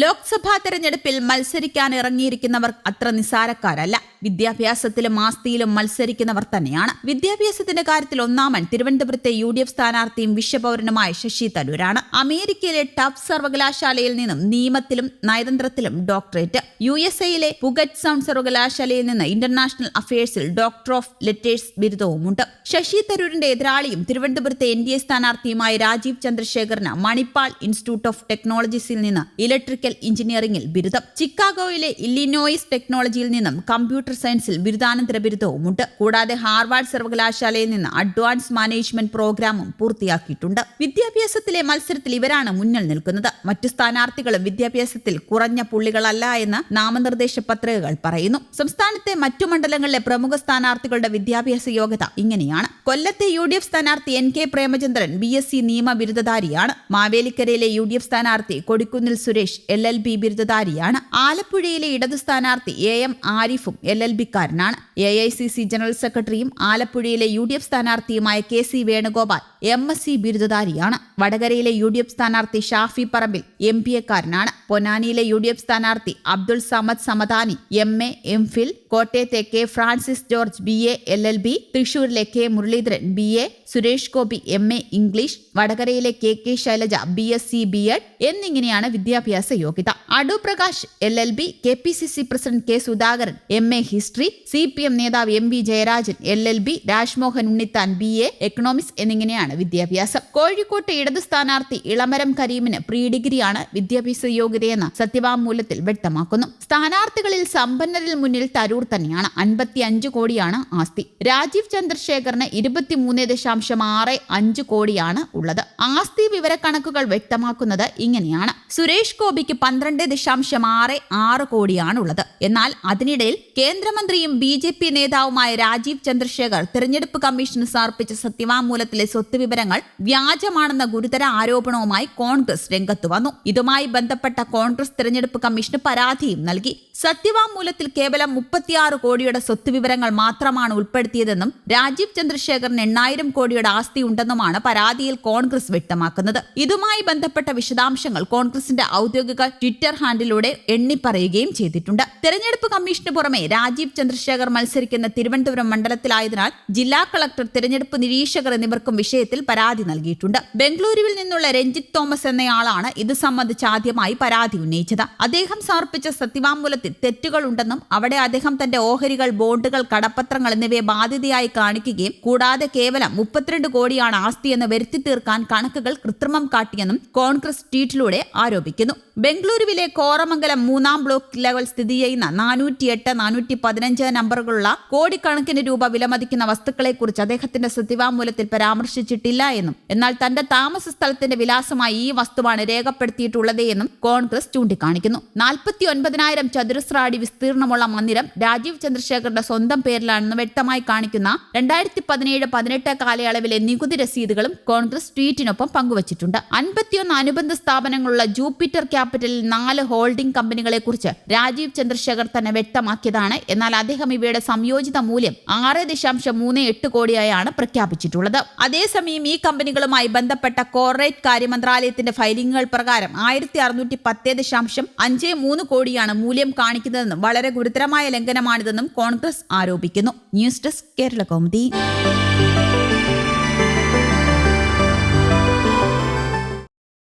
ലോക്സഭാ തെരഞ്ഞെടുപ്പിൽ മത്സരിക്കാൻ ഇറങ്ങിയിരിക്കുന്നവർ അത്ര നിസാരക്കാരല്ല. വിദ്യാഭ്യാസത്തിലും ആസ്തിയിലും മത്സരിക്കുന്നവർ തന്നെയാണ്. വിദ്യാഭ്യാസത്തിന്റെ കാര്യത്തിൽ ഒന്നാമൻ തിരുവനന്തപുരത്തെ യു ഡി എഫ് സ്ഥാനാർത്ഥിയും വിശ്വപൗരനുമായ ശശി തരൂരാണ്. അമേരിക്കയിലെ ടഫ് സർവകലാശാലയിൽ നിന്നും നിയമത്തിലും നയതന്ത്രത്തിലും ഡോക്ടറേറ്റ്. യു എസ് എയിലെ പുഗറ്റ് സൗണ്ട് സർവകലാശാലയിൽ നിന്ന് ഇന്റർനാഷണൽ അഫയേഴ്സിൽ ഡോക്ടർ ഓഫ് ലെറ്റേഴ്സ് ബിരുദവുമുണ്ട്. ശശി തരൂരിന്റെ എതിരാളിയും തിരുവനന്തപുരത്തെ എൻ ഡി എ സ്ഥാനാർത്ഥിയുമായ രാജീവ് ചന്ദ്രശേഖറിന് മണിപ്പാൾ ഇൻസ്റ്റിറ്റ്യൂട്ട് ഓഫ് ടെക്നോളജീസിൽ നിന്ന് ഇലക്ട്രിക്കൽ എഞ്ചിനീയറിംഗിൽ ബിരുദം. ചിക്കാഗോയിലെ ഇല്ലിനോയിസ് ടെക്നോളജിയിൽ നിന്നും കമ്പ്യൂട്ടർ സയൻസിൽ ബിരുദാനന്തര ബിരുദവുമുണ്ട്. കൂടാതെ ഹാർവാർഡ് സർവകലാശാലയിൽ നിന്ന് അഡ്വാൻസ് മാനേജ്മെന്റ് പ്രോഗ്രാമും പൂർത്തിയാക്കിയിട്ടുണ്ട്. വിദ്യാഭ്യാസത്തിലെ മത്സരത്തിൽ ഇവരാണ് മുന്നിൽ നിൽക്കുന്നത്. മറ്റു സ്ഥാനാർത്ഥികളും വിദ്യാഭ്യാസത്തിൽ കുറഞ്ഞ പുള്ളികളല്ല എന്ന് നാമനിർദ്ദേശ പത്രികകൾ പറയുന്നു. സംസ്ഥാനത്തെ മറ്റു മണ്ഡലങ്ങളിലെ പ്രമുഖ സ്ഥാനാർത്ഥികളുടെ വിദ്യാഭ്യാസ യോഗ്യത ഇങ്ങനെയാണ്. കൊല്ലത്തെ യു ഡി എഫ് സ്ഥാനാർത്ഥി N K Premachandran B S C നിയമ ബിരുദധാരിയാണ്. മാവേലിക്കരയിലെ യു ഡി എഫ് സ്ഥാനാർത്ഥി Kodikunnil Suresh L L B ബിരുദധാരിയാണ്. ആലപ്പുഴയിലെ ഇടതു സ്ഥാനാർത്ഥി എ എം ആരിഫും L L ബിക്കാരനാണ്. A I C C general സെക്രട്ടറിയും ആലപ്പുഴയിലെ U D F സ്ഥാനാർത്ഥിയുമായ K C Venugopal M S C ബിരുദധാരിയാണ്. വടകരയിലെ യു ഡി എഫ് സ്ഥാനാർത്ഥി ഷാഫി പറമ്പിൽ എം പി എക്കാരനാണ്. പൊന്നാനിയിലെ യു ഡി എഫ് സ്ഥാനാർത്ഥി Abdul Samad Samadani M A M phil. കോട്ടയത്തെ K Francis George B A L L B. തൃശൂരിലെ K Muraleedharan B A Suresh Gopi M A English. വടകരയിലെ K K Shailaja B S C B ed. എന്നിങ്ങനെയാണ് വിദ്യാഭ്യാസ യോഗ്യത Adoor Prakash L L B K P C C president K Sudhakaran M A history C P M നേതാവ് M V Jayarajan L L B Rajmohan Unnithan B A economics എന്നിങ്ങനെയാണ് വിദ്യാഭ്യാസം. കോഴിക്കോട്ട് ഇടത് സ്ഥാനാർത്ഥി Elamaram കരീമിന് pre ഡിഗ്രിയാണ് വിദ്യാഭ്യാസ യോഗ്യതയെന്ന് സത്യവാങ്മൂലത്തിൽ വ്യക്തമാക്കുന്നു. സ്ഥാനാർത്ഥികളിൽ സമ്പന്നരിൽ മുന്നിൽ തരൂർ തന്നെയാണ് അൻപത്തി അഞ്ച് കോടിയാണ് ആസ്തി. രാജീവ് ചന്ദ്രശേഖറിന് ഇരുപത്തിമൂന്ന് ദശാംശം ആറ് അഞ്ച് കോടിയാണ് ഉള്ളത്. ആസ്തി വിവരക്കണക്കുകൾ വ്യക്തമാക്കുന്നത് ഇങ്ങനെയാണ്. സുരേഷ് ഗോപിക്ക് പന്ത്രണ്ട് ദശാംശം ആറ് ആറ് കോടിയാണുള്ളത്. എന്നാൽ അതിനിടയിൽ കേന്ദ്രമന്ത്രിയും ബി ജെ പി നേതാവുമായ രാജീവ് ചന്ദ്രശേഖർ തെരഞ്ഞെടുപ്പ് കമ്മീഷന് സമർപ്പിച്ച സത്യവാങ്മൂലത്തിലെ സ്വത്ത് വിവരങ്ങൾ വ്യാജമാണെന്ന ഗുരുതര ആരോപണവുമായി കോൺഗ്രസ് രംഗത്ത് വന്നു. ഇതുമായി ബന്ധപ്പെട്ട കോൺഗ്രസ് തെരഞ്ഞെടുപ്പ് കമ്മീഷന് പരാതിയും നൽകി. സത്യവാങ്മൂലത്തിൽ കേവലം മുപ്പത്തിയാറ് കോടിയുടെ സ്വത്ത് വിവരങ്ങൾ മാത്രമാണ് ഉൾപ്പെടുത്തിയതെന്നും രാജീവ് ചന്ദ്രശേഖറിന് എണ്ണായിരം കോടിയുടെ ആസ്തി ഉണ്ടെന്നുമാണ് പരാതിയിൽ കോൺഗ്രസ് വ്യക്തമാക്കുന്നത്. ഇതുമായി ബന്ധപ്പെട്ട വിശദാംശങ്ങൾ കോൺഗ്രസിന്റെ ഔദ്യോഗിക ട്വിറ്റർ ഹാൻഡിലൂടെ എണ്ണിപ്പറയുകയും ചെയ്തിട്ടുണ്ട്. തെരഞ്ഞെടുപ്പ് കമ്മീഷന് പുറമെ രാജീവ് ചന്ദ്രശേഖർ മത്സരിക്കുന്ന തിരുവനന്തപുരം മണ്ഡലത്തിലായതിനാൽ ജില്ലാ കളക്ടർ തെരഞ്ഞെടുപ്പ് നിരീക്ഷകർ എന്നിവർക്കും വിഷയത്തിൽ പരാതി നൽകിയിട്ടുണ്ട്. ബംഗളൂരുവിൽ നിന്നുള്ള രഞ്ജിത്ത് തോമസ് എന്നയാളാണ് ഇത് സംബന്ധിച്ച് ആദ്യമായി പരാതി ഉന്നയിച്ചത്. അദ്ദേഹം സമർപ്പിച്ച സത്യവാങ്മൂലത്തിൽ തെറ്റുകളുണ്ടെന്നും അവിടെ അദ്ദേഹം തന്റെ ഓഹരികൾ ബോണ്ടുകൾ കടപ്പത്രങ്ങൾ എന്നിവയെ ബാധ്യതയായി കാണിക്കുകയും കൂടാതെ കേവലം മുപ്പത്തിരണ്ട് കോടിയാണ് ആസ്തിയെന്ന് വരുത്തി തീർക്കാൻ കണക്കുകൾ കൃത്രിമം കാട്ടിയെന്നും കോൺഗ്രസ് ട്വീറ്റിലൂടെ ആരോപിക്കുന്നു. ബംഗളൂരുവിലെ കോറമംഗലം മൂന്നാം ബ്ലോക്ക് ലെവൽ സ്ഥിതി ചെയ്യുന്ന നാനൂറ്റി എട്ട് നാനൂറ്റി പതിനഞ്ച് നമ്പറുകളുള്ള കോടിക്കണക്കിന് രൂപ വിലമതിക്കുന്ന വസ്തുക്കളെക്കുറിച്ച് അദ്ദേഹത്തിന്റെ സത്യവാങ്മൂലത്തിൽ പരാമർശിച്ചിട്ടില്ല എന്നും എന്നാൽ തന്റെ താമസ സ്ഥലത്തിന്റെ വിലാസമായി ഈ വസ്തുവാണ് രേഖപ്പെടുത്തിയിട്ടുള്ളത് എന്നും കോൺഗ്രസ് ചൂണ്ടിക്കാണിക്കുന്നു. നാൽപ്പത്തി ഒൻപതിനായിരം ചതുരശ്ര അടി വിസ്തീർണമുള്ള മന്ദിരം രാജീവ് ചന്ദ്രശേഖറിന്റെ സ്വന്തം പേരിലാണെന്ന് വ്യക്തമായി കാണിക്കുന്ന രണ്ടായിരത്തി പതിനേഴ് പതിനെട്ട് കാലയളവിലെ നികുതി രസീതുകളും കോൺഗ്രസ് ട്വീറ്റിനൊപ്പം പങ്കുവച്ചിട്ടുണ്ട്. അൻപത്തിയൊന്ന് അനുബന്ധ സ്ഥാപനങ്ങളുള്ള ജൂപ്പിറ്റർ ക്യാപിറ്റലിൽ നാല് ഹോൾഡിംഗ് കമ്പനികളെ കുറിച്ച് രാജീവ് ചന്ദ്രശേഖർ തന്നെ വ്യക്തമാക്കിയതാണ്. എന്നാൽ അദ്ദേഹം ഇവയുടെ സംയോജിത മൂല്യം ആറ് ദശാംശം മൂന്ന് എട്ട് കോടിയായാണ് പ്രഖ്യാപിച്ചിട്ടുള്ളത്. അതേസമയം ഈ കമ്പനികളുമായി ബന്ധപ്പെട്ട കോർപ്പറേറ്റ് കാര്യമന്ത്രാലയത്തിന്റെ ഫയലിംഗുകൾ പ്രകാരം ആയിരത്തി അറുന്നൂറ്റി പത്ത് ദശാംശം അഞ്ച് മൂന്ന് കോടിയാണ് മൂല്യം കാണിക്കുന്നതെന്നും വളരെ ഗുരുതരമായ ലംഘനമാണിതെന്നും കോൺഗ്രസ് ആരോപിക്കുന്നു. News desk Kerala Kaumudi